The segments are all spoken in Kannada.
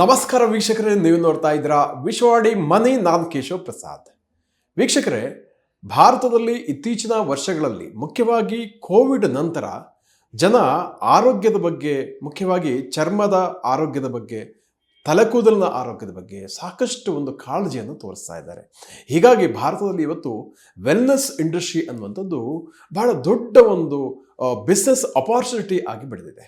ನಮಸ್ಕಾರ ವೀಕ್ಷಕರೇ, ನೀವು ನೋಡ್ತಾ ಇದ್ದೀರಾ ವಿಶ್ವವಾಡಿ ಮನಿ ನಾನ್ ಕೇಶವ್ ಪ್ರಸಾದ್. ವೀಕ್ಷಕರೇ, ಭಾರತದಲ್ಲಿ ಇತ್ತೀಚಿನ ವರ್ಷಗಳಲ್ಲಿ ಮುಖ್ಯವಾಗಿ ಕೋವಿಡ್ ನಂತರ ಜನ ಆರೋಗ್ಯದ ಬಗ್ಗೆ, ಮುಖ್ಯವಾಗಿ ಚರ್ಮದ ಆರೋಗ್ಯದ ಬಗ್ಗೆ, ತಲೆಕೂದಲಿನ ಆರೋಗ್ಯದ ಬಗ್ಗೆ ಸಾಕಷ್ಟು ಒಂದು ಕಾಳಜಿಯನ್ನು ತೋರಿಸ್ತಾ ಇದ್ದಾರೆ. ಹೀಗಾಗಿ ಭಾರತದಲ್ಲಿ ಇವತ್ತು ವೆಲ್ನೆಸ್ ಇಂಡಸ್ಟ್ರಿ ಅನ್ನುವಂಥದ್ದು ಬಹಳ ದೊಡ್ಡ ಒಂದು ಬಿಸ್ನೆಸ್ ಅಪಾರ್ಚುನಿಟಿ ಆಗಿ ಬೆಳೆದಿದೆ.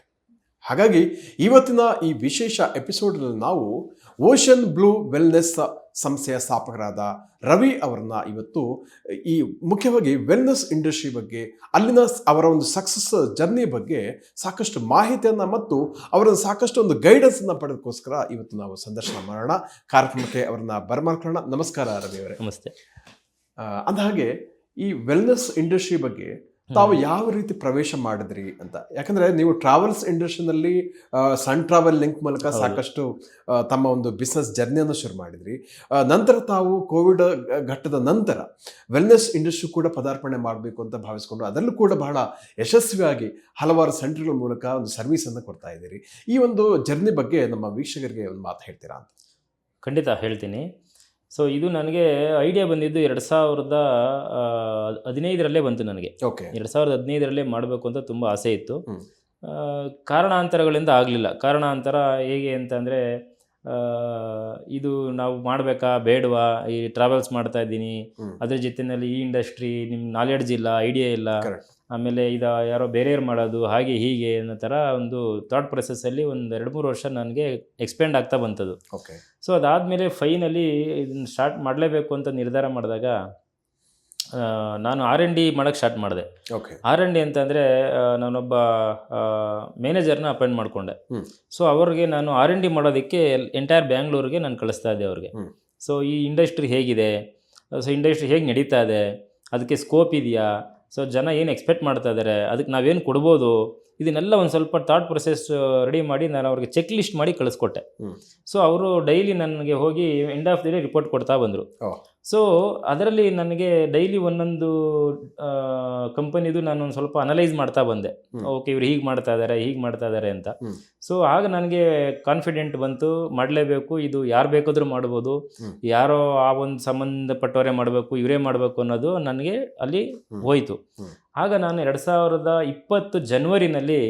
ಹಾಗಾಗಿ ಇವತ್ತಿನ ಈ ವಿಶೇಷ ಎಪಿಸೋಡ್ನಲ್ಲಿ ನಾವು ಓಷನ್ ಬ್ಲೂ ವೆಲ್ನೆಸ್ ಸಂಸ್ಥೆಯ ಸ್ಥಾಪಕರಾದ ರವಿ ಅವರನ್ನ ಇವತ್ತು ಈ ಮುಖ್ಯವಾಗಿ ವೆಲ್ನೆಸ್ ಇಂಡಸ್ಟ್ರಿ ಬಗ್ಗೆ ಅಲ್ಲಿನ ಅವರ ಒಂದು ಸಕ್ಸಸ್ ಜರ್ನಿ ಬಗ್ಗೆ ಸಾಕಷ್ಟು ಮಾಹಿತಿಯನ್ನು ಮತ್ತು ಅವರ ಸಾಕಷ್ಟು ಒಂದು ಗೈಡೆನ್ಸನ್ನು ಪಡೆದಕ್ಕೋಸ್ಕರ ಇವತ್ತು ನಾವು ಸಂದರ್ಶನ ಮಾಡೋಣ. ಕಾರ್ಯಕ್ರಮಕ್ಕೆ ಅವರನ್ನ ಬರಮಾಡ್ಕೊಳ್ಳೋಣ. ನಮಸ್ಕಾರ ರವಿ ಅವರೇ. ನಮಸ್ತೆ. ಅಂದ ಹಾಗೆ ಈ ವೆಲ್ನೆಸ್ ಇಂಡಸ್ಟ್ರಿ ಬಗ್ಗೆ ತಾವು ಯಾವ ರೀತಿ ಪ್ರವೇಶ ಮಾಡಿದ್ರಿ ಅಂತ? ಯಾಕಂದ್ರೆ ನೀವು ಟ್ರಾವೆಲ್ಸ್ ಇಂಡಸ್ಟ್ರಿನಲ್ಲಿ ಸನ್ ಟ್ರಾವೆಲ್ ಲಿಂಕ್ ಮೂಲಕ ಸಾಕಷ್ಟು ತಮ್ಮ ಒಂದು ಬಿಸ್ನೆಸ್ ಜರ್ನಿಯನ್ನು ಶುರು ಮಾಡಿದ್ರಿ. ನಂತರ ತಾವು ಕೋವಿಡ್ ಘಟ್ಟದ ನಂತರ ವೆಲ್ನೆಸ್ ಇಂಡಸ್ಟ್ರಿ ಕೂಡ ಪದಾರ್ಪಣೆ ಮಾಡಬೇಕು ಅಂತ ಭಾವಿಸ್ಕೊಂಡು ಅದರಲ್ಲೂ ಕೂಡ ಬಹಳ ಯಶಸ್ವಿಯಾಗಿ ಹಲವಾರು ಸೆಂಟರ್ಗಳ ಮೂಲಕ ಒಂದು ಸರ್ವಿಸ್ ಅನ್ನು ಕೊಡ್ತಾ ಇದ್ದೀರಿ. ಈ ಒಂದು ಜರ್ನಿ ಬಗ್ಗೆ ನಮ್ಮ ವೀಕ್ಷಕರಿಗೆ ಒಂದು ಮಾತು ಹೇಳ್ತೀರಾ ಅಂತ? ಖಂಡಿತ ಹೇಳ್ತೀನಿ. ಸೊ ಇದು ನನಗೆ ಐಡಿಯಾ ಬಂದಿದ್ದು ಎರಡು ಸಾವಿರದ ಹದಿನೈದರಲ್ಲೇ ಬಂತು ನನಗೆ. ಓಕೆ ಎರಡು ಸಾವಿರದ ಹದಿನೈದರಲ್ಲೇ ಮಾಡಬೇಕು ಅಂತ ತುಂಬ ಆಸೆ ಇತ್ತು. ಕಾರಣಾಂತರಗಳಿಂದ ಆಗಲಿಲ್ಲ. ಕಾರಣಾಂತರ ಹೇಗೆ ಅಂತಂದರೆ ಇದು ನಾವು ಮಾಡಬೇಕಾ ಬೇಡವಾ ಈ ಟ್ರಾವೆಲ್ಸ್ ಮಾಡ್ತಾ ಇದ್ದೀನಿ. ಅದ್ರ ಜೊತೆಯಲ್ಲಿ ಈ ಇಂಡಸ್ಟ್ರಿ ನಿಮ್ಮ ನಾಲೆಡ್ಜ್ ಇಲ್ಲ ಐಡಿಯಾ ಇಲ್ಲ. ಆಮೇಲೆ ಇದು ಯಾರೋ ಬೇರೆಯವ್ರು ಮಾಡೋದು ಹಾಗೆ ಹೀಗೆ ಅನ್ನೋ ಥರ ಒಂದು ಥಾಟ್ ಪ್ರೊಸೆಸ್ಸಲ್ಲಿ ಒಂದು ಎರಡು ಮೂರು ವರ್ಷ ನನಗೆ ಎಕ್ಸ್ಪೆಂಡ್ ಆಗ್ತಾ ಬಂತದು. ಓಕೆ ಸೊ ಅದಾದಮೇಲೆ ಫೈನಲಿ ಇದನ್ನು ಸ್ಟಾರ್ಟ್ ಮಾಡಲೇಬೇಕು ಅಂತ ನಿರ್ಧಾರ ಮಾಡಿದಾಗ ನಾನು ಆರ್ ಎನ್ ಡಿ ಮಾಡೋಕ್ಕೆ ಸ್ಟಾರ್ಟ್ ಮಾಡಿದೆ. ಓಕೆ ಆರ್ ಎನ್ ಡಿ ಅಂತಂದರೆ ನಾನೊಬ್ಬ ಮ್ಯಾನೇಜರ್ನ ಅಪಾಯಿಂಟ್ ಮಾಡಿಕೊಂಡೆ. ಸೊ ಅವ್ರಿಗೆ ನಾನು ಆರ್ ಎನ್ ಡಿ ಮಾಡೋದಕ್ಕೆ ಎಂಟೈರ್ ಬ್ಯಾಂಗ್ಳೂರಿಗೆ ನಾನು ಕಳಿಸ್ತಾ ಇದ್ದೆ ಅವ್ರಿಗೆ. ಸೊ ಈ ಇಂಡಸ್ಟ್ರಿ ಹೇಗಿದೆ? ಸೊ ಇಂಡಸ್ಟ್ರಿ ಹೇಗೆ ನಡೀತಾ ಇದೆ? ಅದಕ್ಕೆ ಸ್ಕೋಪ್ ಇದೆಯಾ? ಸೊ ಜನ ಏನು ಎಕ್ಸ್ಪೆಕ್ಟ್ ಮಾಡ್ತಾ ಇದ್ದಾರೆ ಅದಕ್ಕೆ ನಾವೇನು ಕೊಡ್ಬೋದು? ಇದನ್ನೆಲ್ಲ ಒಂದು ಸ್ವಲ್ಪ ಥಾಟ್ ಪ್ರೊಸೆಸ್ ರೆಡಿ ಮಾಡಿ ನಾನು ಅವ್ರಿಗೆ ಚೆಕ್ ಲಿಸ್ಟ್ ಮಾಡಿ ಕಳಿಸ್ಕೊಟ್ಟೆ. ಸೊ ಅವರು ಡೈಲಿ ನನಗೆ ಹೋಗಿ end of the day report ಕೊಡ್ತಾ ಬಂದರು. ಸೊ ಅದರಲ್ಲಿ ನನಗೆ ಡೈಲಿ ಒಂದೊಂದು ಕಂಪನಿದು ನಾನು ಒಂದು ಸ್ವಲ್ಪ ಅನಲೈಸ್ ಮಾಡ್ತಾ ಬಂದೆ ಓಕೆ ಇವ್ರು ಹೀಗೆ ಮಾಡ್ತಾ ಇದ್ದಾರೆ ಹೀಗೆ ಮಾಡ್ತಾ ಇದ್ದಾರೆ ಅಂತ. ಸೊ ಆಗ ನನಗೆ ಕಾನ್ಫಿಡೆಂಟ್ ಬಂತು ಮಾಡಲೇಬೇಕು ಇದು ಯಾರು ಬೇಕಾದರೂ ಮಾಡ್ಬೋದು ಯಾರೋ ಆ ಒಂದು ಸಂಬಂಧಪಟ್ಟವರೇ ಮಾಡಬೇಕು ಇವರೇ ಮಾಡಬೇಕು ಅನ್ನೋದು ನನಗೆ ಅಲ್ಲಿ. ಹೋಯಿತು. ಆಗ ನಾನು ಎರಡು ಸಾವಿರದ ಇಪ್ಪತ್ತು ಜನ್ವರಿನಲ್ಲಿ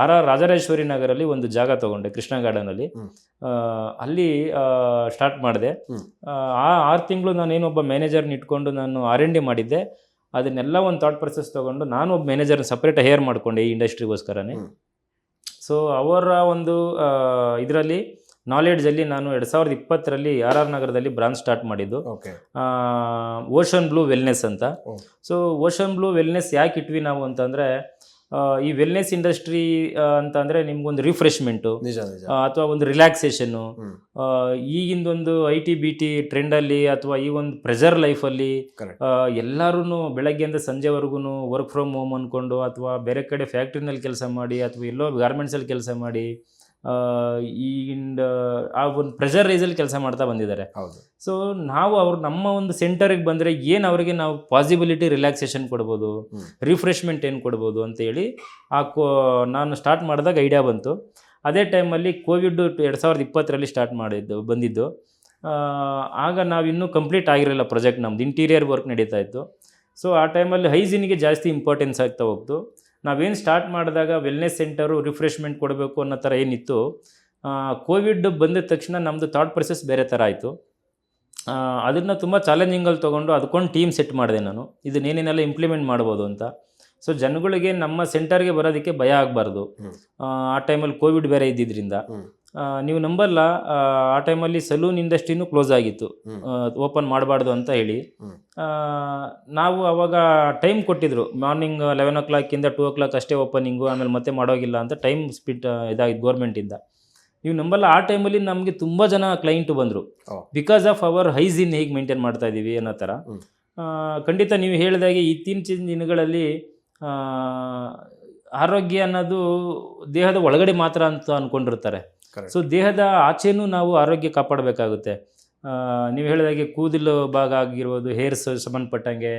ಆರ್ ಆರ್ ರಾಜರಾಜೇಶ್ವರಿ ನಗರಲ್ಲಿ ಒಂದು ಜಾಗ ತಗೊಂಡೆ ಕೃಷ್ಣ ಗಾರ್ಡನಲ್ಲಿ. ಅಲ್ಲಿ ಸ್ಟಾರ್ಟ್ ಮಾಡಿದೆ. ಆ ಆರು ತಿಂಗಳು ನಾನೇನೊಬ್ಬ ಮ್ಯಾನೇಜರ್ನ ಇಟ್ಕೊಂಡು ನಾನು ಆರ್ ಎನ್ ಡಿ ಮಾಡಿದ್ದೆ. ಅದನ್ನೆಲ್ಲ ಒಂದು ಥಾಟ್ ಪ್ರೊಸೆಸ್ ತೊಗೊಂಡು ನಾನು ಒಬ್ಬ ಮ್ಯಾನೇಜರ್ನ ಸಪ್ರೇಟ್ ಹೇರ್ ಮಾಡಿಕೊಂಡೆ ಈ ಇಂಡಸ್ಟ್ರಿಗೋಸ್ಕರನೇ. ಸೊ ಅವರ ಒಂದು ಇದರಲ್ಲಿ ನಾಲೆಡ್ಜಲ್ಲಿ ನಾನು ಎರಡು ಸಾವಿರದ ಇಪ್ಪತ್ತರಲ್ಲಿ ಆರ್ ಆರ್ ನಗರದಲ್ಲಿ ಬ್ರಾಂಚ್ ಸ್ಟಾರ್ಟ್ ಮಾಡಿದ್ದು. ಓಷನ್ ಬ್ಲೂ ವೆಲ್ನೆಸ್ ಅಂತ. ಸೊ ಓಷನ್ ಬ್ಲೂ ವೆಲ್ನೆಸ್ ಯಾಕೆ ಇಟ್ವಿ ನಾವು ಅಂತಂದರೆ ಈ ವೆಲ್ನೆಸ್ ಇಂಡಸ್ಟ್ರಿ ಅಂತಂದರೆ ನಿಮ್ಗೊಂದು ರಿಫ್ರೆಶ್ಮೆಂಟು ಅಥವಾ ಒಂದು ರಿಲ್ಯಾಕ್ಸೇಷನ್ನು ಹ್ಮ್. ಈಗಿಂದೊಂದು ಐ ಟಿ ಬಿ ಟಿ ಟ್ರೆಂಡಲ್ಲಿ ಅಥವಾ ಈ ಒಂದು ಪ್ರೆಷರ್ ಲೈಫಲ್ಲಿ ಅಲ್ಲಿ ಎಲ್ಲರೂ ಬೆಳಗ್ಗೆಯಿಂದ ಸಂಜೆವರೆಗೂ ವರ್ಕ್ ಫ್ರಮ್ ಹೋಮ್ ಅಂದ್ಕೊಂಡು ಅಥವಾ ಬೇರೆ ಕಡೆ ಫ್ಯಾಕ್ಟ್ರಿನಲ್ಲಿ ಕೆಲಸ ಮಾಡಿ ಅಥವಾ ಎಲ್ಲೋ ಗಾರ್ಮೆಂಟ್ಸಲ್ಲಿ ಕೆಲಸ ಮಾಡಿ ಆ, ಈಗಿನ ಆ ಒಂದು ಪ್ರೆಷರ್ ರೈಸಲ್ಲಿ ಕೆಲಸ ಮಾಡ್ತಾ ಬಂದಿದ್ದಾರೆ. ಹೌದು. ಸೊ ನಾವು ಅವ್ರು ನಮ್ಮ ಒಂದು ಸೆಂಟರಿಗೆ ಬಂದರೆ ಏನು ಅವರಿಗೆ ನಾವು ಪಾಸಿಬಿಲಿಟಿ ರಿಲ್ಯಾಕ್ಸೇಷನ್ ಕೊಡ್ಬೋದು ರಿಫ್ರೆಶ್ಮೆಂಟ್ ಏನು ಕೊಡ್ಬೋದು ಅಂತೇಳಿ ಆ ಕೋ ನಾನು ಸ್ಟಾರ್ಟ್ ಮಾಡಿದಾಗ ಐಡಿಯಾ ಬಂತು. ಅದೇ ಟೈಮಲ್ಲಿ ಕೋವಿಡ್ ಎರಡು ಸಾವಿರದ ಇಪ್ಪತ್ತರಲ್ಲಿ ಸ್ಟಾರ್ಟ್ ಮಾಡಿದ್ದು ಬಂದಿದ್ದು. ಆಗ ನಾವು ಇನ್ನೂ ಕಂಪ್ಲೀಟ್ ಆಗಿರಲಿಲ್ಲ ಪ್ರಾಜೆಕ್ಟ್ ನಮ್ದು ಇಂಟೀರಿಯರ್ ವರ್ಕ್ ನಡೀತಾ ಇತ್ತು. ಸೊ ಆ ಟೈಮಲ್ಲಿ ಹೈಜಿನಿಗೆ ಜಾಸ್ತಿ ಇಂಪಾರ್ಟೆನ್ಸ್ ಆಗ್ತಾ ಹೋಗ್ತು. ನಾವೇನು ಸ್ಟಾರ್ಟ್ ಮಾಡಿದಾಗ ವೆಲ್ನೆಸ್ ಸೆಂಟರು ರಿಫ್ರೆಶ್ಮೆಂಟ್ ಕೊಡಬೇಕು ಅನ್ನೋ ಥರ ಏನಿತ್ತು ಕೋವಿಡ್ ಬಂದ ತಕ್ಷಣ ನಮ್ಮದು ಥಾಟ್ ಪ್ರೊಸೆಸ್ ಬೇರೆ ಥರ ಆಯಿತು. ಅದನ್ನು ತುಂಬ ಚಾಲೆಂಜಿಂಗಲ್ಲಿ ತೊಗೊಂಡು ಅದಕ್ಕೊಂದು ಟೀಮ್ ಸೆಟ್ ಮಾಡಿದೆ ನಾನು. ಇದನ್ನೇನೇನೆಲ್ಲ ಇಂಪ್ಲಿಮೆಂಟ್ ಮಾಡ್ಬೋದು ಅಂತ. ಸೊ ಜನಗಳಿಗೆ ನಮ್ಮ ಸೆಂಟರ್ಗೆ ಬರೋದಕ್ಕೆ ಭಯ ಆಗಬಾರ್ದು. ಆ ಟೈಮಲ್ಲಿ ಕೋವಿಡ್ ಬೇರೆ ಇದ್ದಿದ್ದರಿಂದ ನೀವು ನಂಬಲ್ಲ ಆ, ಟೈಮಲ್ಲಿ ಸಲೂನ್ ಇಂಡಸ್ಟ್ರಿನೂ ಕ್ಲೋಸ್ ಆಗಿತ್ತು. ಓಪನ್ ಮಾಡಬಾರ್ದು ಅಂತ ಹೇಳಿ. ನಾವು ಅವಾಗ ಟೈಮ್ ಕೊಟ್ಟಿದ್ರು. ಮಾರ್ನಿಂಗ್ ಲೆವೆನ್ ಓ ಕ್ಲಾಕಿಂದ ಟೂ ಓ ಕ್ಲಾಕ್ ಅಷ್ಟೇ ಓಪನಿಂಗು ಆಮೇಲೆ ಮತ್ತೆ ಮಾಡೋಗಿಲ್ಲ ಅಂತ ಟೈಮ್ ಸ್ಪಿಟ್ ಇದಾಗಿತ್ತು ಗೌರ್ಮೆಂಟಿಂದ ನೀವು ನಂಬಲ್ಲ ಆ ಟೈಮಲ್ಲಿ ನಮಗೆ ತುಂಬ ಜನ ಕ್ಲೈಂಟು ಬಂದರು. ಬಿಕಾಸ್ ಆಫ್ ಅವರ್ ಹೈಜಿನ್ ಹೇಗೆ ಮೇಂಟೈನ್ ಮಾಡ್ತಾ ಇದ್ದೀವಿ ಅನ್ನೋ ಥರ. ಖಂಡಿತ ನೀವು ಹೇಳಿದಾಗೆ ಇತ್ತೀಚಿನ ದಿನಗಳಲ್ಲಿ ಆರೋಗ್ಯ ಅನ್ನೋದು ದೇಹದ ಒಳಗಡೆ ಮಾತ್ರ ಅಂತ ಅಂದ್ಕೊಂಡಿರ್ತಾರೆ. ಸೊ ದೇಹದ ಆಚೆನೂ ನಾವು ಆರೋಗ್ಯ ಕಾಪಾಡಬೇಕಾಗುತ್ತೆ. ನೀವು ಹೇಳಿದಾಗೆ ಕೂದಲು ಭಾಗ ಆಗಿರ್ಬೋದು ಹೇರ್ಸ್ ಸಂಬಂಧಪಟ್ಟಂಗೆ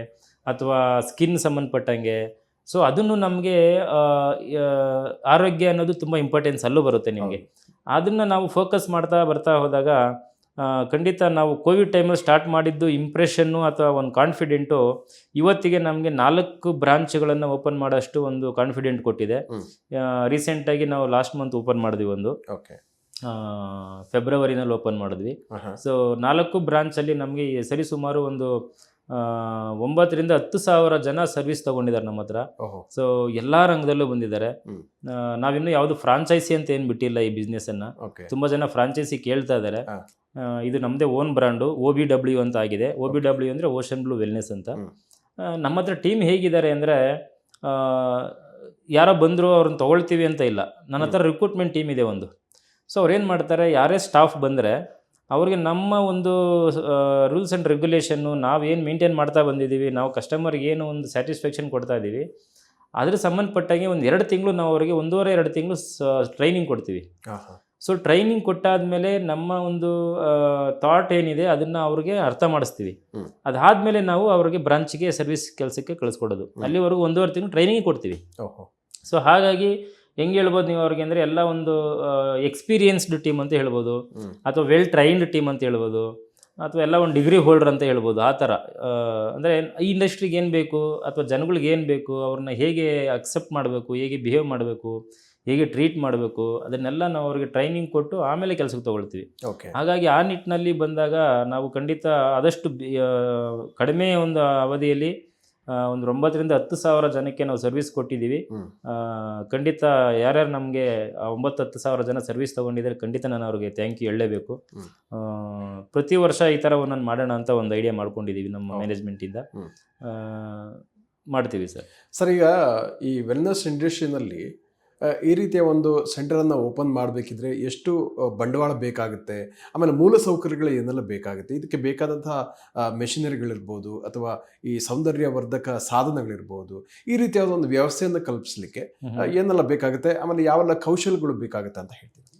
ಅಥವಾ ಸ್ಕಿನ್ ಸಂಬಂಧಪಟ್ಟಂಗೆ. ಸೊ ಅದನ್ನು ನಮಗೆ ಆರೋಗ್ಯ ಅನ್ನೋದು ತುಂಬ ಇಂಪಾರ್ಟೆನ್ಸ್ ಅಲ್ಲೂ ಬರುತ್ತೆ ನಿಮಗೆ. ಅದನ್ನು ನಾವು ಫೋಕಸ್ ಮಾಡ್ತಾ ಬರ್ತಾ ಹೋದಾಗ ಖಂಡಿತ ನಾವು ಕೋವಿಡ್ ಟೈಮಲ್ಲಿ ಸ್ಟಾರ್ಟ್ ಮಾಡಿದ್ದು ಇಂಪ್ರೆಷನ್ನು ಅಥವಾ ಒಂದು ಕಾನ್ಫಿಡೆಂಟು ಇವತ್ತಿಗೆ ನಮಗೆ ನಾಲ್ಕು ಬ್ರಾಂಚ್ಗಳನ್ನು ಓಪನ್ ಮಾಡೋಷ್ಟು ಒಂದು ಕಾನ್ಫಿಡೆಂಟ್ ಕೊಟ್ಟಿದೆ. ರೀಸೆಂಟಾಗಿ ನಾವು ಲಾಸ್ಟ್ ಮಂತ್ ಓಪನ್ ಮಾಡಿದ್ವಿ ಒಂದು. ಓಕೆ ಫೆಬ್ರವರಿನಲ್ಲಿ ಓಪನ್ ಮಾಡಿದ್ವಿ. ಸೊ ನಾಲ್ಕು ಬ್ರಾಂಚಲ್ಲಿ ನಮಗೆ ಸರಿಸುಮಾರು ಸರಿ ಸುಮಾರು ಒಂದು ಒಂಬತ್ತರಿಂದ ಹತ್ತು ಸಾವಿರ ಜನ ಸರ್ವಿಸ್ ತಗೊಂಡಿದ್ದಾರೆ ನಮ್ಮ ಹತ್ರ. ಸೊ ಎಲ್ಲ ರಂಗದಲ್ಲೂ ಬಂದಿದ್ದಾರೆ. ನಾವಿನ್ನು ಯಾವುದು ಫ್ರಾಂಚೈಸಿ ಅಂತ ಏನು ಬಿಟ್ಟಿಲ್ಲ ಈ ಬಿಸ್ನೆಸ್ ಅನ್ನ. ತುಂಬ ಜನ ಫ್ರಾಂಚೈಸಿ ಕೇಳ್ತಾ ಇದ್ದಾರೆ. ಇದು ನಮ್ಮದೇ own brand O B W ಅಂತ ಆಗಿದೆ. ಒ ಬಿ ಡಬ್ಲ್ಯೂ ಅಂದರೆ ಓಷನ್ ಬ್ಲೂ ವೆಲ್ನೆಸ್ ಅಂತ. ನಮ್ಮ ಹತ್ರ ಟೀಮ್ ಹೇಗಿದ್ದಾರೆ ಅಂದರೆ ಯಾರೋ ಬಂದರು ಅವ್ರನ್ನ ತಗೊಳ್ತೀವಿ ಅಂತ ಇಲ್ಲ. ನನ್ನ ಹತ್ರ ರಿಕ್ರೂಟ್ಮೆಂಟ್ ಟೀಮ್ ಇದೆ ಒಂದು. ಸೊ ಏನು ಮಾಡ್ತಾರೆ ಯಾರೇ ಸ್ಟಾಫ್ ಬಂದರೆ ಅವ್ರಿಗೆ ನಮ್ಮ ಒಂದು ರೂಲ್ಸ್ ಆ್ಯಂಡ್ ರೆಗ್ಯುಲೇಷನ್ನು ನಾವೇನು ಮೇಂಟೈನ್ ಮಾಡ್ತಾ ಬಂದಿದ್ದೀವಿ ನಾವು ಕಸ್ಟಮರ್ಗೆ ಏನು ಒಂದು ಸ್ಯಾಟಿಸ್ಫ್ಯಾಕ್ಷನ್ ಕೊಡ್ತಾ ಇದ್ದೀವಿ ಅದ್ರ ಸಂಬಂಧಪಟ್ಟಾಗೆ ಒಂದು ಎರಡು ತಿಂಗಳು ನಾವು ಅವರಿಗೆ ಒಂದೂವರೆ ಎರಡು ತಿಂಗಳು ಟ್ರೈನಿಂಗ್ ಕೊಡ್ತೀವಿ. ಸೊ ಟ್ರೈನಿಂಗ್ ಕೊಟ್ಟಾದ್ಮೇಲೆ ನಮ್ಮ ಒಂದು ಥಾಟ್ ಏನಿದೆ ಅದನ್ನು ಅವ್ರಿಗೆ ಅರ್ಥ ಮಾಡಿಸ್ತೀವಿ. ಅದಾದಮೇಲೆ ನಾವು ಅವ್ರಿಗೆ ಬ್ರಾಂಚ್ಗೆ ಸರ್ವಿಸ್ ಕೆಲಸಕ್ಕೆ ಕಳಿಸ್ಕೊಡೋದು. ಅಲ್ಲಿವರೆಗೂ ಒಂದೂವರೆ ತಿಂಗಳು ಟ್ರೈನಿಂಗ್ ಕೊಡ್ತೀವಿ. ಓಹೋ. ಸೊ ಹಾಗಾಗಿ ಹೆಂಗೆ ಹೇಳ್ಬೋದು ನೀವು ಅವ್ರಿಗೆ ಅಂದರೆ ಎಲ್ಲ ಒಂದು ಎಕ್ಸ್ಪೀರಿಯನ್ಸ್ಡ್ ಟೀಮ್ ಅಂತ ಹೇಳ್ಬೋದು. ಅಥವಾ ವೆಲ್ ಟ್ರೈನ್ಡ್ ಟೀಮ್ ಅಂತ ಹೇಳ್ಬೋದು. ಅಥವಾ ಎಲ್ಲ ಒಂದು ಡಿಗ್ರಿ ಹೋಲ್ಡರ್ ಅಂತ ಹೇಳ್ಬೋದು ಆ ಥರ. ಅಂದರೆ ಈ ಇಂಡಸ್ಟ್ರಿಗೆ ಏನು ಬೇಕು? ಅಥವಾ ಜನಗಳಿಗೆ ಏನು ಬೇಕು? ಅವ್ರನ್ನ ಹೇಗೆ ಅಕ್ಸೆಪ್ಟ್ ಮಾಡಬೇಕು? ಹೇಗೆ ಬಿಹೇವ್ ಮಾಡಬೇಕು? ಹೇಗೆ ಟ್ರೀಟ್ ಮಾಡಬೇಕು? ಅದನ್ನೆಲ್ಲ ನಾವು ಅವ್ರಿಗೆ ಟ್ರೈನಿಂಗ್ ಕೊಟ್ಟು ಆಮೇಲೆ ಕೆಲಸಕ್ಕೆ ತೊಗೊಳ್ತೀವಿ. ಓಕೆ ಹಾಗಾಗಿ ಆ ನಿಟ್ಟಿನಲ್ಲಿ ಬಂದಾಗ ನಾವು ಖಂಡಿತ ಆದಷ್ಟು ಕಡಿಮೆ ಒಂದು ಅವಧಿಯಲ್ಲಿ ಒಂದು ಒಂಬತ್ತರಿಂದ ಹತ್ತು ಸಾವಿರ ಜನಕ್ಕೆ ನಾವು ಸರ್ವಿಸ್ ಕೊಟ್ಟಿದ್ದೀವಿ. ಖಂಡಿತ ಯಾರ್ಯಾರು ನಮಗೆ ಒಂಬತ್ತು ಹತ್ತು ಸಾವಿರ ಜನ ಸರ್ವಿಸ್ ತೊಗೊಂಡಿದ್ದಾರೆ ಖಂಡಿತ ನಾನು ಅವ್ರಿಗೆ ಥ್ಯಾಂಕ್ ಯು ಹೇಳಲೇಬೇಕು. ಪ್ರತಿ ವರ್ಷ ಈ ಥರ ಒಂದೊಂದು ಮಾಡೋಣ ಅಂತ ಒಂದು ಐಡಿಯಾ ಮಾಡ್ಕೊಂಡಿದ್ದೀವಿ ನಮ್ಮ. ಮ್ಯಾನೇಜ್ಮೆಂಟಿಂದ ಮಾಡ್ತೀವಿ ಸರ್. ಸರ್ ಈಗ ಈ ವೆಲ್ನೆಸ್ ಇಂಡಸ್ಟ್ರಿನಲ್ಲಿ ಈ ರೀತಿಯ ಒಂದು ಸೆಂಟರನ್ನು ಓಪನ್ ಮಾಡಬೇಕಿದ್ರೆ ಎಷ್ಟು ಬಂಡವಾಳ ಬೇಕಾಗುತ್ತೆ? ಆಮೇಲೆ ಮೂಲ ಸೌಕರ್ಯಗಳು ಏನೆಲ್ಲ ಬೇಕಾಗುತ್ತೆ? ಇದಕ್ಕೆ ಬೇಕಾದಂತಹ ಮೆಷಿನರಿಗಳಿರ್ಬೋದು ಅಥವಾ ಈ ಸೌಂದರ್ಯವರ್ಧಕ ಸಾಧನಗಳಿರ್ಬೋದು. ಈ ರೀತಿಯಾದ ಒಂದು ವ್ಯವಸ್ಥೆಯನ್ನು ಕಲ್ಪಿಸಲಿಕ್ಕೆ ಏನೆಲ್ಲ ಬೇಕಾಗುತ್ತೆ? ಆಮೇಲೆ ಯಾವೆಲ್ಲ ಕೌಶಲ್ಯಗಳು ಬೇಕಾಗುತ್ತೆ ಅಂತ ಹೇಳ್ತೀನಿ.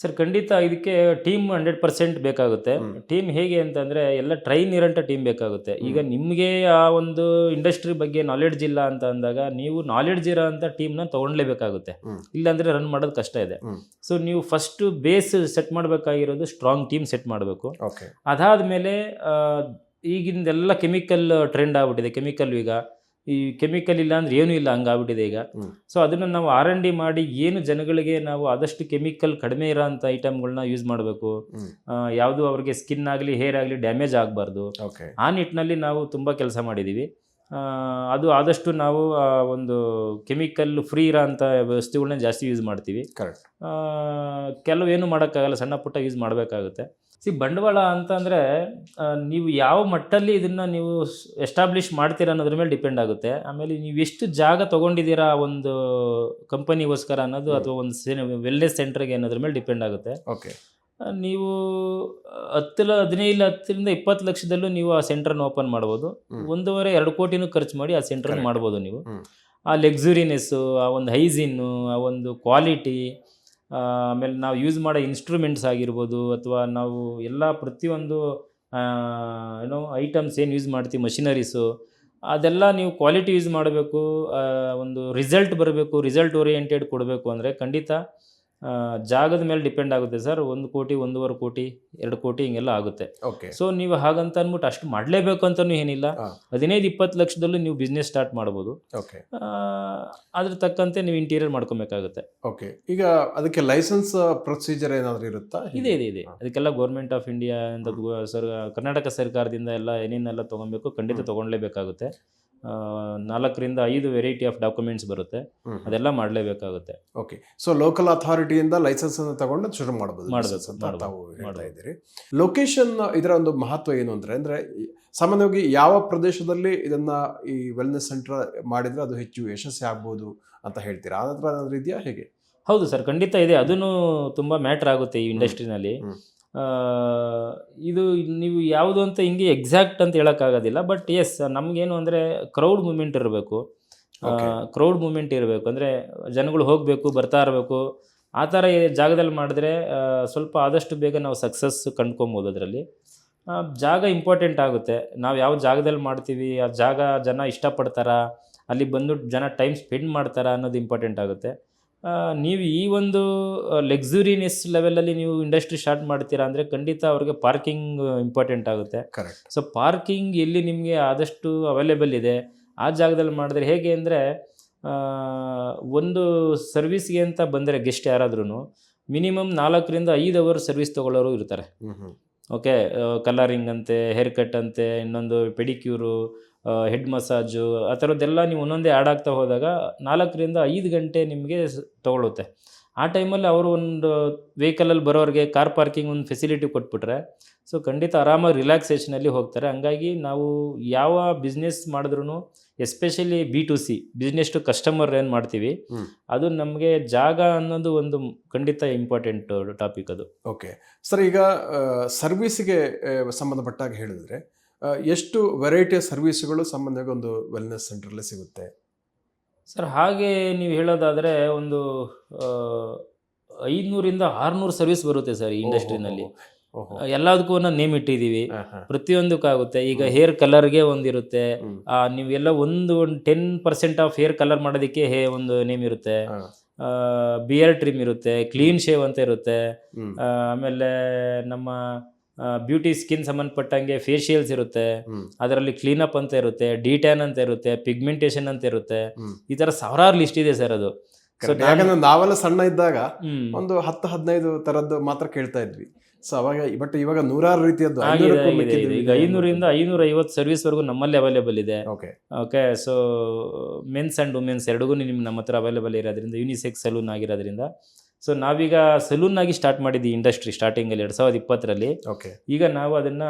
ಸರ್ ಖಂಡಿತ ಇದಕ್ಕೆ ಟೀಮ್ ಹಂಡ್ರೆಡ್ ಪರ್ಸೆಂಟ್ ಬೇಕಾಗುತ್ತೆ. ಟೀಮ್ ಹೇಗೆ ಅಂತಂದರೆ ಎಲ್ಲ ಟ್ರೈನ್ ಇರೋಂಥ ಟೀಮ್ ಬೇಕಾಗುತ್ತೆ. ಈಗ ನಿಮಗೆ ಆ ಒಂದು ಇಂಡಸ್ಟ್ರಿ ಬಗ್ಗೆ ನಾಲೆಡ್ಜ್ ಇಲ್ಲ ಅಂತ ಅಂದಾಗ ನೀವು ನಾಲೆಡ್ಜ್ ಇರೋ ಅಂಥ ಟೀಮ್ನ ತೊಗೊಳ್ಲೇಬೇಕಾಗುತ್ತೆ. ಇಲ್ಲಾಂದರೆ ರನ್ ಮಾಡೋದು ಕಷ್ಟ ಇದೆ. ಸೊ ನೀವು ಫಸ್ಟು ಬೇಸ್ ಸೆಟ್ ಮಾಡಬೇಕಾಗಿರೋದು ಸ್ಟ್ರಾಂಗ್ ಟೀಮ್ ಸೆಟ್ ಮಾಡಬೇಕು. ಅದಾದ ಮೇಲೆ ಈಗಿಂದೆಲ್ಲ ಕೆಮಿಕಲ್ ಟ್ರೆಂಡ್ ಆಗ್ಬಿಟ್ಟಿದೆ. ಕೆಮಿಕಲ್ ಈಗ. ಈ ಕೆಮಿಕಲ್ ಇಲ್ಲ ಅಂದ್ರೆ ಏನೂ ಇಲ್ಲ ಹಂಗಾಗ್ಬಿಟ್ಟಿದೆ ಈಗ. ಸೊ ಅದನ್ನು ನಾವು ಆರ್ ಎನ್ ಡಿ ಮಾಡಿ ಏನು ಜನಗಳಿಗೆ ನಾವು ಆದಷ್ಟು ಕೆಮಿಕಲ್ ಕಡಿಮೆ ಇರೋಂಥ ಐಟಮ್ಗಳನ್ನ ಯೂಸ್ ಮಾಡಬೇಕು. ಯಾವುದು ಅವ್ರಿಗೆ ಸ್ಕಿನ್ ಆಗಲಿ ಹೇರ್ ಆಗಲಿ ಡ್ಯಾಮೇಜ್ ಆಗಬಾರ್ದು. ಆ ನಿಟ್ಟಿನಲ್ಲಿ ನಾವು ತುಂಬ ಕೆಲಸ ಮಾಡಿದ್ದೀವಿ ಅದು ಆದಷ್ಟು ನಾವು ಒಂದು ಕೆಮಿಕಲ್ ಫ್ರೀ ಇರೋ ಅಂಥ ವಸ್ತುಗಳನ್ನ ಜಾಸ್ತಿ ಯೂಸ್ ಮಾಡ್ತೀವಿ. ಕರೆಕ್ಟ್ ಕೆಲವು ಕೆಲವೇನು ಮಾಡೋಕ್ಕಾಗಲ್ಲ ಸಣ್ಣ ಪುಟ್ಟ ಯೂಸ್ ಮಾಡಬೇಕಾಗುತ್ತೆ. ಸಿ ಬಂಡವಾಳ ಅಂತ ಅಂದರೆ ನೀವು ಯಾವ ಮಟ್ಟಲ್ಲಿ ಇದನ್ನು ನೀವು ಎಸ್ಟಾಬ್ಲಿಷ್ ಮಾಡ್ತೀರಾ ಅನ್ನೋದ್ರ ಮೇಲೆ ಡಿಪೆಂಡ್ ಆಗುತ್ತೆ. ಆಮೇಲೆ ನೀವು ಎಷ್ಟು ಜಾಗ ತೊಗೊಂಡಿದ್ದೀರಾ ಆ ಒಂದು ಕಂಪನಿಗೋಸ್ಕರ ಅನ್ನೋದು ಅಥವಾ ಒಂದು ವೆಲ್ನೆಸ್ ಸೆಂಟ್ರಿಗೆ ಅನ್ನೋದ್ರ ಮೇಲೆ ಡಿಪೆಂಡ್ ಆಗುತ್ತೆ. ಓಕೆ ನೀವು ಹತ್ತು ಹದಿನೈದು ಹತ್ತರಿಂದ ಇಪ್ಪತ್ತು ಲಕ್ಷದಲ್ಲೂ ನೀವು ಆ ಸೆಂಟ್ರನ್ನ ಓಪನ್ ಮಾಡ್ಬೋದು. ಒಂದೂವರೆ ಎರಡು ಕೋಟಿನೂ ಖರ್ಚು ಮಾಡಿ ಆ ಸೆಂಟ್ರನ್ನ. ಮಾಡ್ಬೋದು ನೀವು. ಆ ಲೆಕ್ಸುರಿನೆಸ್ಸು ಆ ಒಂದು ಹೈಜಿನ್ನು ಆ ಒಂದು ಕ್ವಾಲಿಟಿ ಆಮೇಲೆ ನಾವು ಯೂಸ್ ಮಾಡೋ ಇನ್ಸ್ಟ್ರೂಮೆಂಟ್ಸ್ ಆಗಿರ್ಬೋದು ಅಥವಾ ನಾವು ಎಲ್ಲ ಪ್ರತಿಯೊಂದು ಏನೋ ಐಟಮ್ಸ್ ಏನು ಯೂಸ್ ಮಾಡ್ತೀವಿ ಮಷಿನರೀಸು ಅದೆಲ್ಲ ನೀವು ಕ್ವಾಲಿಟಿ ಯೂಸ್ ಮಾಡಬೇಕು ಒಂದು ರಿಸಲ್ಟ್ ಬರಬೇಕು ರಿಸಲ್ಟ್ ಓರಿಯೆಂಟೆಡ್ ಕೊಡಬೇಕು ಅಂದರೆ ಖಂಡಿತ ಜಾಗದ ಮೇಲೆ ಡಿಪೆಂಡ್ ಆಗುತ್ತೆ ಸರ್. ಒಂದು ಕೋಟಿ ಒಂದೂವರೆ ಕೋಟಿ ಎರಡು ಕೋಟಿ ಹಿಂಗೆಲ್ಲ ಆಗುತ್ತೆ. ಓಕೆ. ಸೊ ನೀವು ಹಾಗಂತ ಅಂದ್ಬಿಟ್ಟು ಅಷ್ಟು ಮಾಡಲೇಬೇಕು ಅಂತಲೂ ಏನಿಲ್ಲ. ಹದಿನೈದು ಇಪ್ಪತ್ತು ಲಕ್ಷದಲ್ಲೂ ನೀವು ಬಿಸ್ನೆಸ್ ಸ್ಟಾರ್ಟ್ ಮಾಡ್ಬೋದು. ಅದ್ರ ತಕ್ಕಂತೆ ನೀವು ಇಂಟೀರಿಯರ್ ಮಾಡ್ಕೊಬೇಕಾಗುತ್ತೆ. ಓಕೆ. ಈಗ ಅದಕ್ಕೆ ಲೈಸೆನ್ಸ್ ಪ್ರೊಸೀಜರ್ ಏನಾದರೂ ಇರುತ್ತಾ? ಇದೆ ಇದೆ ಇದೆ. ಅದಕ್ಕೆಲ್ಲ ಗೌರ್ಮೆಂಟ್ ಆಫ್ ಇಂಡಿಯಾ ಅಂತ ಸರ್ ಕರ್ನಾಟಕ ಸರ್ಕಾರದಿಂದ ಎಲ್ಲ ಏನೇನೆಲ್ಲ ತೊಗೊಬೇಕು ಖಂಡಿತ ಹ್ಮ್. ನಾಲ್ಕರಿಂದ ಐದು ವೆರೈಟಿ ಆಫ್ ಡಾಕ್ಯುಮೆಂಟ್ಸ್ ಬರುತ್ತೆ. ಅದೆಲ್ಲ ಮಾಡಲೇಬೇಕಾಗುತ್ತೆ. ಓಕೆ ಸೊ ಲೋಕಲ್ ಅಥಾರಿಟಿಯಿಂದ ಲೈಸೆನ್ಸ್ ಅನ್ನು ತಗೊಂಡು ಶುರು ಮಾಡಬಹುದು ಮಾಡ್ಬೇಕು, ತಾವು ಹೇಳ್ತಾ ಇದ್ದೀರಿ. ಲೊಕೇಶನ್ ಇದರ ಒಂದು ಮಹತ್ವ ಏನು ಅಂದ್ರೆ ಅಂದ್ರೆ ಸಾಮಾನ್ಯವಾಗಿ ಯಾವ ಪ್ರದೇಶದಲ್ಲಿ ಇದನ್ನ ಈ ವೆಲ್ನೆಸ್ ಸೆಂಟರ್ ಮಾಡಿದ್ರೆ ಅದು ಹೆಚ್ಚು ಯಶಸ್ವಿ ಆಗ್ಬೋದು ಅಂತ ಹೇಳ್ತೀರಾ? ಅದರ ಇದೆಯಾ ಹೇಗೆ? ಹೌದು ಸರ್ ಖಂಡಿತ ಇದೆ. ಅದನ್ನು ತುಂಬ ಮ್ಯಾಟ್ರ್ ಆಗುತ್ತೆ ಈ ಇಂಡಸ್ಟ್ರಿನಲ್ಲಿ. ಇದು ನೀವು ಯಾವುದು ಅಂತ ಹಿಂಗೆ ಎಕ್ಸಾಕ್ಟ್ ಅಂತ ಹೇಳೋಕ್ಕಾಗೋದಿಲ್ಲ ಬಟ್ ಎಸ್ ನಮಗೇನು ಅಂದರೆ ಕ್ರೌಡ್ ಮೂಮೆಂಟ್ ಇರಬೇಕು. ಕ್ರೌಡ್ ಮೂಮೆಂಟ್ ಇರಬೇಕು. ಅಂದರೆ ಜನಗಳು ಹೋಗಬೇಕು ಬರ್ತಾ ಇರಬೇಕು. ಆ ಥರ ಜಾಗದಲ್ಲಿ ಮಾಡಿದ್ರೆ ಸ್ವಲ್ಪ ಆದಷ್ಟು ಬೇಗ ನಾವು ಸಕ್ಸಸ್ ಕಂಡ್ಕೊಬೋದು ಅದರಲ್ಲಿ ಜಾಗ ಇಂಪಾರ್ಟೆಂಟ್ ಆಗುತ್ತೆ. ನಾವು ಯಾವ ಜಾಗದಲ್ಲಿ ಮಾಡ್ತೀವಿ ಆ ಜಾಗ ಜನ ಇಷ್ಟಪಡ್ತಾರಾ ಅಲ್ಲಿ ಬಂದು ಜನ ಟೈಮ್ ಸ್ಪೆಂಡ್ ಮಾಡ್ತಾರಾ ಅನ್ನೋದು ಇಂಪಾರ್ಟೆಂಟ್ ಆಗುತ್ತೆ. ನೀವು ಈ ಒಂದು ಲೆಕ್ಸುರಿನೆಸ್ ಲೆವೆಲಲ್ಲಿ ನೀವು ಇಂಡಸ್ಟ್ರಿ ಸ್ಟಾರ್ಟ್ ಮಾಡ್ತೀರಾ ಅಂದರೆ ಖಂಡಿತ ಅವ್ರಿಗೆ ಪಾರ್ಕಿಂಗ್ ಇಂಪಾರ್ಟೆಂಟ್ ಆಗುತ್ತೆ. ಕರೆಕ್ಟ್ ಸೊ ಪಾರ್ಕಿಂಗ್ ಎಲ್ಲಿ ನಿಮಗೆ ಆದಷ್ಟು ಅವೈಲೇಬಲ್ ಇದೆ. ಆ ಜಾಗದಲ್ಲಿ ಮಾಡಿದ್ರೆ ಹೇಗೆ ಅಂದರೆ ಒಂದು ಸರ್ವಿಸ್ಗೆ ಅಂತ ಬಂದರೆ ಗೆಸ್ಟ್ ಯಾರಾದ್ರೂ ಮಿನಿಮಮ್ ನಾಲ್ಕರಿಂದ ಐದು ಅವರ್ ಸರ್ವಿಸ್ ತೊಗೊಳ್ಳೋರು ಇರ್ತಾರೆ. ಓಕೆ ಕಲರಿಂಗ್ ಅಂತೆ ಹೇರ್ ಕಟ್ ಅಂತೆ ಇನ್ನೊಂದು ಪೆಡಿಕ್ಯೂರು ಹೆಡ್ ಮಸಾಜು ಆ ಥರದ್ದೆಲ್ಲ ನೀವು ಒಂದೊಂದೇ ಆ್ಯಡ್ ಆಗ್ತಾ ಹೋದಾಗ ನಾಲ್ಕರಿಂದ ಐದು ಗಂಟೆ ನಿಮಗೆ ತಗೊಳುತ್ತೆ. ಆ ಟೈಮಲ್ಲಿ ಅವರು ಒಂದು ವೆಹಿಕಲಲ್ಲಿ ಬರೋರಿಗೆ ಕಾರ್ ಪಾರ್ಕಿಂಗ್ ಒಂದು ಫೆಸಿಲಿಟಿ ಕೊಟ್ಬಿಟ್ರೆ ಸೊ ಖಂಡಿತ ಆರಾಮಾಗಿ ರಿಲ್ಯಾಕ್ಸೇಷನಲ್ಲಿ ಹೋಗ್ತಾರೆ. ಹಂಗಾಗಿ ನಾವು ಯಾವ ಬಿಸ್ನೆಸ್ ಮಾಡಿದ್ರೂ especially B to C business to customer ಏನು ಮಾಡ್ತೀವಿ ಅದು ನಮಗೆ ಜಾಗ ಅನ್ನೋದು ಒಂದು ಖಂಡಿತ ಇಂಪಾರ್ಟೆಂಟ್ ಟಾಪಿಕ್ ಅದು. ಓಕೆ ಸರ್ ಈಗ ಸರ್ವಿಸ್ಗೆ ಸಂಬಂಧಪಟ್ಟಾಗ ಹೇಳಿದ್ರೆ ಎಷ್ಟು ವೆರೈಟಿಯ ಸರ್ವಿಸ್ಗಳು ಸಾಮಾನ್ಯವಾಗಿ ಒಂದು ವೆಲ್ನೆಸ್ ಸೆಂಟ್ರಲ್ಲಿ ಸಿಗುತ್ತೆ? ಸರ್ ಹಾಗೆ ನೀವು ಹೇಳೋದಾದರೆ ಒಂದು ಐದುನೂರಿಂದ ಆರುನೂರು ಸರ್ವಿಸ್ ಬರುತ್ತೆ ಸರ್ ಈ ಇಂಡಸ್ಟ್ರಿನಲ್ಲಿ. ಎಲ್ಲದಕ್ಕೂ ಒಂದು ನೇಮ್ ಇಟ್ಟಿದ್ದೀವಿ. ಪ್ರತಿಯೊಂದಕ್ಕೂ ಆಗುತ್ತೆ. ಪ್ರತಿಯೊಂದಕ್ಕಾಗುತ್ತೆ ಈಗ ಹೇರ್ ಕಲರ್ಗೆ ಒಂದಿರುತ್ತೆ. ನೀವೆಲ್ಲ ಒಂದು ಒಂದು ten percent off hair colour ಮಾಡೋದಕ್ಕೆ ಹೇ ಒಂದು ನೇಮ್ ಇರುತ್ತೆ. ಬಿಯರ್ ಟ್ರಿಮ್ ಇರುತ್ತೆ ಕ್ಲೀನ್ ಶೇವ್ ಅಂತ ಇರುತ್ತೆ. ಆಮೇಲೆ ನಮ್ಮ ಬ್ಯೂಟಿ ಸ್ಕಿನ್ ಸಂಬಂಧಪಟ್ಟಂಗೆ ಫೇಶಿಯಲ್ಸ್ ಇರುತ್ತೆ. ಅದರಲ್ಲಿ ಕ್ಲೀನ್ ಅಪ್ ಅಂತ ಇರುತ್ತೆ ಡಿಟ್ಯಾನ್ ಅಂತ ಇರುತ್ತೆ ಪಿಗ್ಮೆಂಟೇಷನ್ ಅಂತ ಇರುತ್ತೆ. ಈ ತರ ಸಾವಿರಾರು ಲಿಸ್ಟ್ ಇದೆ ಸರ್ ಅದು. ಯಾಕಂದ್ರೆ ನಾವೆಲ್ಲ ಸಣ್ಣ ಇದ್ದಾಗ ಒಂದು ಹತ್ತು ಹದಿನೈದು ತರದ್ದು ಮಾತ್ರ ಕೇಳ್ತಾ ಇದ್ವಿ. ಸೊ ಅವಾಗ ಬಟ್ ಇವಾಗ ನೂರಾರು ರೀತಿಯದ್ದು. ಈಗ ಐನೂರಿಂದ ಐನೂರ ಐವತ್ತು ಸರ್ವಿಸ್ವರೆಗೂ ನಮ್ಮಲ್ಲಿ ಅವೈಲೇಬಲ್ ಇದೆ. Okay okay so men's and women's ಎರಡಿಗೂ ನಿಮ್ಗೆ ನಮ್ಮ ಹತ್ರ ಅವೈಲೇಬಲ್ ಇರೋದ್ರಿಂದ ಯೂನಿಸೆಕ್ಸ್ ಸಲೂನ್ ಆಗಿರೋದ್ರಿಂದ ಸೊ ನಾವೀಗ ಸಲೂನ್ ಆಗಿ ಸ್ಟಾರ್ಟ್ ಮಾಡಿದ್ವಿ ಇಂಡಸ್ಟ್ರಿ ಸ್ಟಾರ್ಟಿಂಗಲ್ಲಿ ಎರಡ್ ಸಾವಿರದ ಇಪ್ಪತ್ತರಲ್ಲಿ. ಓಕೆ ಈಗ ನಾವು ಅದನ್ನ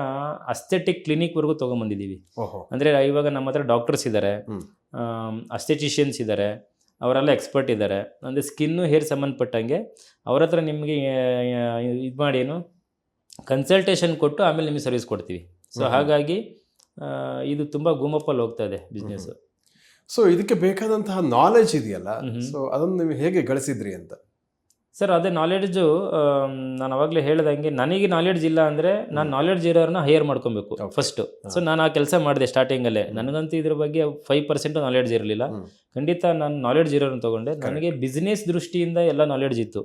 ಅಸ್ಥೆಟಿಕ್ ಕ್ಲಿನಿಕ್ವರೆಗೂ ತೊಗೊಂಬಂದಿದ್ದೀವಿ. ಓಹೋ. ಅಂದ್ರೆ ಇವಾಗ ನಮ್ಮ ಹತ್ರ ಡಾಕ್ಟರ್ಸ್ ಇದ್ದಾರೆ. ಅಸ್ಥೆಟಿಷಿಯನ್ಸ್ ಇದ್ದಾರೆ ಅವರೆಲ್ಲ ಎಕ್ಸ್ಪರ್ಟ್ ಇದ್ದಾರೆ ಅಂದ್ರೆ ಸ್ಕಿನ್ನು ಹೇರ್ ಸಂಬಂಧಪಟ್ಟಂಗೆ ಅವ್ರ ಹತ್ರ ನಿಮಗೆ ಇದು ಮಾಡಿ ಏನು ಕನ್ಸಲ್ಟೇಷನ್ ಕೊಟ್ಟು ಆಮೇಲೆ ನಿಮಗೆ ಸರ್ವಿಸ್ ಕೊಡ್ತೀವಿ. ಸೊ ಹಾಗಾಗಿ ಇದು ತುಂಬ ಗುಮಪ್ಪಲ್ಲಿ ಹೋಗ್ತಾ ಇದೆ ಬಿಸ್ನೆಸ್ ಸೊ ಇದಕ್ಕೆ ಬೇಕಾದಂತಹ ನಾಲೆಜ್ ಇದೆಯಲ್ಲ. ಸೊ ಅದನ್ನು ನೀವು ಹೇಗೆ ಗಳಿಸಿದ್ರಿ ಅಂತ? ಸರ್ ಅದೇ ನಾಲೆಡ್ಜು ನಾನು ಅವಾಗಲೇ ಹೇಳ್ದಂಗೆ ನನಗೆ ನಾಲೆಡ್ಜ್ ಇಲ್ಲ ಅಂದರೆ ನಾನು ನಾಲೆಡ್ಜ್ ಇರೋರನ್ನ ಹೈಯರ್ ಮಾಡ್ಕೊಬೇಕು. ಫಸ್ಟು ಸೊ ನಾನು ಆ ಕೆಲಸ ಮಾಡಿದೆ ಸ್ಟಾರ್ಟಿಂಗಲ್ಲೇ. ನನಗಂತೂ ಇದ್ರ ಬಗ್ಗೆ ಫೈವ್ ಪರ್ಸೆಂಟ್ ನಾಲೆಡ್ಜ್ ಇರಲಿಲ್ಲ. ಖಂಡಿತ ನಾನು ನಾಲೆಡ್ಜ್ ಇರೋರನ್ನ ತೊಗೊಂಡೆ. ನನಗೆ ಬಿಸ್ನೆಸ್ ದೃಷ್ಟಿಯಿಂದ ಎಲ್ಲ ನಾಲೆಡ್ಜ್ ಇತ್ತು.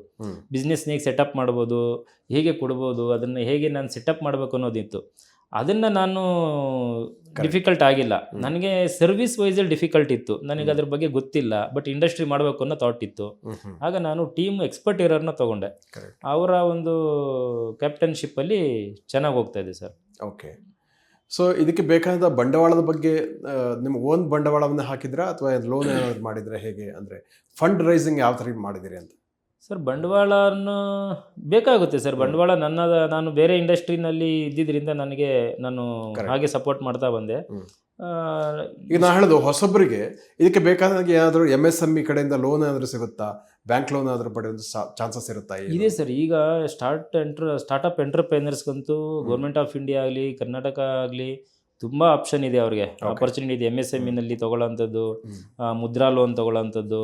ಬಿಸ್ನೆಸ್ನ ಬಿಸ್ನೆಸ್ ಹೇಗೆ ಸೆಟಪ್ ಮಾಡ್ಬೋದು ಹೇಗೆ ಕೊಡ್ಬೋದು ಅದನ್ನು ಹೇಗೆ ನಾನು ಸೆಟಪ್ ಮಾಡಬೇಕು ಅನ್ನೋದಿತ್ತು. ಅದನ್ನು ನಾನು ಡಿಫಿಕಲ್ಟ್ ಆಗಿಲ್ಲ. ನನಗೆ ಸರ್ವಿಸ್ ವೈಸಲ್ಲಿ ಡಿಫಿಕಲ್ಟ್ ಇತ್ತು. ನನಗೆ. ಅದ್ರ ಬಗ್ಗೆ ಗೊತ್ತಿಲ್ಲ ಬಟ್ ಇಂಡಸ್ಟ್ರಿ ಮಾಡಬೇಕು ಅನ್ನೋ ಥಾಟ್ ಇತ್ತು. ಆಗ ನಾನು ಟೀಮ್ ಎಕ್ಸ್ಪರ್ಟ್ ಇರೋರ್ನ ತೊಗೊಂಡೆ. ಅವರ ಒಂದು ಕ್ಯಾಪ್ಟನ್ಶಿಪ್ಪಲ್ಲಿ ಚೆನ್ನಾಗಿ ಹೋಗ್ತಾ ಇದೆ ಸರ್. ಓಕೆ ಸೊ ಇದಕ್ಕೆ ಬೇಕಾದ ಬಂಡವಾಳದ ಬಗ್ಗೆ ನಿಮ್ಗೆ ಓನ್ ಬಂಡವಾಳವನ್ನು ಹಾಕಿದ್ರಾ ಅಥವಾ ಲೋನ್ ಏನಾದ್ರು ಮಾಡಿದ್ರೆ ಹೇಗೆ? ಅಂದರೆ ಫಂಡ್ ರೈಸಿಂಗ್ ಯಾವ ಥರ ಮಾಡಿದಿರಿ ಅಂತ. ಸರ್ ಬಂಡವಾಳ ಬೇಕಾಗುತ್ತೆ ಸರ್. ಬಂಡವಾಳ ನನ್ನ ನಾನು ಬೇರೆ ಇಂಡಸ್ಟ್ರಿನಲ್ಲಿ ಇದ್ದಿದ್ದರಿಂದ ನನಗೆ ನಾನು ಹಾಗೆ ಸಪೋರ್ಟ್ ಮಾಡ್ತಾ ಬಂದೆ. ಈಗ ನಾನು ಹೇಳೋದು ಹೊಸೊಬ್ಬರಿಗೆ ಇದಕ್ಕೆ ಬೇಕಾದಾಗ ಏನಾದರೂ ಎಂ ಎಸ್ ಎಂ ಇ ಕಡೆಯಿಂದ ಲೋನ್ ಏನಾದರೂ ಸಿಗುತ್ತಾ? ಬ್ಯಾಂಕ್ ಲೋನ್ ಆದರೂ ಪಡೆಯೋದು ಚಾನ್ಸಸ್ ಇರುತ್ತಾ ಇದೆ ಸರ್. ಈಗ ಸ್ಟಾರ್ಟ್ ಎಂಟ್ರ್ ಸ್ಟಾರ್ಟಪ್ ಎಂಟರ್ಪ್ರೈನರ್ಸ್ಗಂತೂ ಗೌರ್ಮೆಂಟ್ ಆಫ್ ಇಂಡಿಯಾ ಆಗಲಿ ಕರ್ನಾಟಕ ಆಗಲಿ ತುಂಬ ಆಪ್ಷನ್ ಇದೆ ಅವ್ರಿಗೆ. ಆಪರ್ಚುನಿಟಿ ಇದೆ. ಎಂ ಎಸ್ ಎಂ ಇನಲ್ಲಿ ತಗೊಳ್ಳೋಂಥದ್ದು ಮುದ್ರಾ ಲೋನ್ ತಗೊಳ್ಳೋಂಥದ್ದು.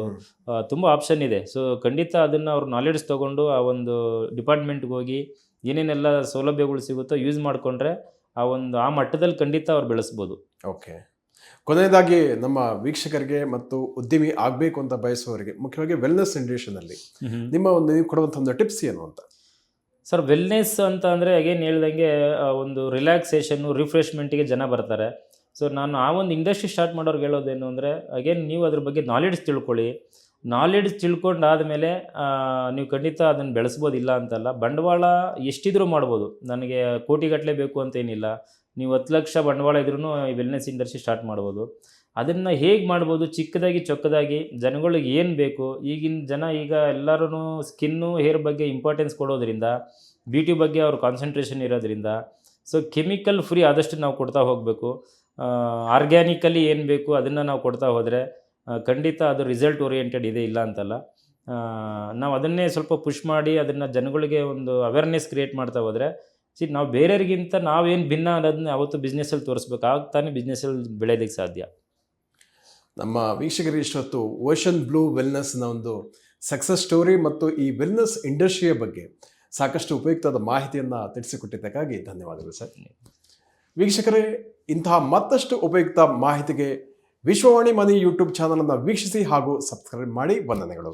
ತುಂಬ ಆಪ್ಷನ್ ಇದೆ. ಸೊ ಖಂಡಿತ ಅದನ್ನು ಅವ್ರು ನಾಲೆಡ್ಜ್ ತೊಗೊಂಡು ಆ ಒಂದು ಡಿಪಾರ್ಟ್ಮೆಂಟ್ಗೆ ಹೋಗಿ ಏನೇನೆಲ್ಲ ಸೌಲಭ್ಯಗಳು ಸಿಗುತ್ತೋ ಯೂಸ್ ಮಾಡಿಕೊಂಡ್ರೆ ಆ ಒಂದು ಆ ಮಟ್ಟದಲ್ಲಿ ಖಂಡಿತ ಅವ್ರು ಬೆಳೆಸ್ಬೋದು. ಓಕೆ ಕೊನೆಯದಾಗಿ ನಮ್ಮ ವೀಕ್ಷಕರಿಗೆ ಮತ್ತು ಉದ್ಯಮಿ ಆಗಬೇಕು ಅಂತ ಬಯಸುವವರಿಗೆ ಮುಖ್ಯವಾಗಿ ವೆಲ್ನೆಸ್ ಇಂಡಸ್ಟ್ರಿನಲ್ಲಿ ನಿಮ್ಮ ಒಂದು ನೀವು ಕೊಡುವಂಥ ಒಂದು ಟಿಪ್ಸ್ ಏನು ಅಂತ? ಸರ್ ವೆಲ್ನೆಸ್ ಅಂತ ಅಂದರೆ ಅಗೇನ್ ಹೇಳ್ದಂಗೆ ಒಂದು ರಿಲ್ಯಾಕ್ಸೇಷನ್ನು ರಿಫ್ರೆಶ್ಮೆಂಟಿಗೆ ಜನ ಬರ್ತಾರೆ. ಸೊ ನಾನು ಆ ಒಂದು ಇಂಡಸ್ಟ್ರಿ ಸ್ಟಾರ್ಟ್ ಮಾಡೋರ್ಗೆ ಹೇಳೋದೇನು ಅಂದರೆ ಅಗೇನ್ ನೀವು ಅದ್ರ ಬಗ್ಗೆ ನಾಲೆಡ್ಜ್ ತಿಳ್ಕೊಳ್ಳಿ. ನಾಲೆಡ್ಜ್ ತಿಳ್ಕೊಂಡಾದಮೇಲೆ ನೀವು ಖಂಡಿತ ಅದನ್ನು ಬೆಳೆಸ್ಬೋದಿಲ್ಲ ಅಂತಲ್ಲ. ಬಂಡವಾಳ ಎಷ್ಟಿದ್ರೂ ಮಾಡ್ಬೋದು. ನನಗೆ ಕೋಟಿಗಟ್ಟಲೆ ಬೇಕು ಅಂತೇನಿಲ್ಲ ನೀವು ಹತ್ತು ಲಕ್ಷ ಬಂಡವಾಳ ಇದ್ರೂ ಈ ವೆಲ್ನೆಸ್ ಇಂಡಸ್ಟ್ರಿ ಸ್ಟಾರ್ಟ್ ಮಾಡ್ಬೋದು. ಅದನ್ನು ಹೇಗೆ ಮಾಡ್ಬೋದು? ಚಿಕ್ಕದಾಗಿ ಚೊಕ್ಕದಾಗಿ ಜನಗಳಿಗೆ ಏನು ಬೇಕು? ಈಗಿನ ಜನ ಈಗ ಎಲ್ಲರೂ ಸ್ಕಿನ್ನು ಹೇರ್ ಬಗ್ಗೆ ಇಂಪಾರ್ಟೆನ್ಸ್ ಕೊಡೋದ್ರಿಂದ ಬ್ಯೂಟಿ ಬಗ್ಗೆ ಅವ್ರ ಕಾನ್ಸಂಟ್ರೇಷನ್ ಇರೋದ್ರಿಂದ ಸೊ ಕೆಮಿಕಲ್ ಫ್ರೀ ಆದಷ್ಟು ನಾವು ಕೊಡ್ತಾ ಹೋಗಬೇಕು. ಆರ್ಗ್ಯಾನಿಕಲಿ ಏನು ಬೇಕು ಅದನ್ನು ನಾವು ಕೊಡ್ತಾ ಹೋದರೆ ಖಂಡಿತ ಅದು ರಿಸಲ್ಟ್ ಓರಿಯೆಂಟೆಡ್ ಇದೆ ಇಲ್ಲ ಅಂತಲ್ಲ. ನಾವು ಅದನ್ನೇ ಸ್ವಲ್ಪ ಪುಷ್ ಮಾಡಿ ಅದನ್ನು ಜನಗಳಿಗೆ ಒಂದು ಅವೇರ್ನೆಸ್ ಕ್ರಿಯೇಟ್ ಮಾಡ್ತಾ ಹೋದರೆ ಸಿ ನಾವು ಬೇರೆಯವ್ರಿಗಿಂತ ನಾವೇನು ಭಿನ್ನ ಅನ್ನೋದನ್ನ ಅವತ್ತು ಬಿಸ್ನೆಸ್ಸಲ್ಲಿ ತೋರಿಸ್ಬೇಕು. ಆಗ ತಾನೇ ಬಿಸ್ನೆಸ್ಸಲ್ಲಿ ಬೆಳೆಯೋದಕ್ಕೆ ಸಾಧ್ಯ. ನಮ್ಮ ವೀಕ್ಷಕರಿ ಇಷ್ಟೊತ್ತು ಓಷನ್ ಬ್ಲೂ ವೆಲ್ನೆಸ್ನ ಒಂದು ಸಕ್ಸಸ್ ಸ್ಟೋರಿ ಮತ್ತು ಈ ವೆಲ್ನೆಸ್ ಇಂಡಸ್ಟ್ರಿಯ ಬಗ್ಗೆ ಸಾಕಷ್ಟು ಉಪಯುಕ್ತವಾದ ಮಾಹಿತಿಯನ್ನು ತಿಳಿಸಿಕೊಟ್ಟಿದ್ದಕ್ಕಾಗಿ ಧನ್ಯವಾದಗಳು ಸರ್. ವೀಕ್ಷಕರೇ, ಇಂತಹ ಮತ್ತಷ್ಟು ಉಪಯುಕ್ತ ಮಾಹಿತಿಗೆ ವಿಶ್ವವಾಣಿ ಮನಿ ಯೂಟ್ಯೂಬ್ ಚಾನಲನ್ನು ವೀಕ್ಷಿಸಿ ಹಾಗೂ ಸಬ್ಸ್ಕ್ರೈಬ್ ಮಾಡಿ ವಂದನೆಗಳು.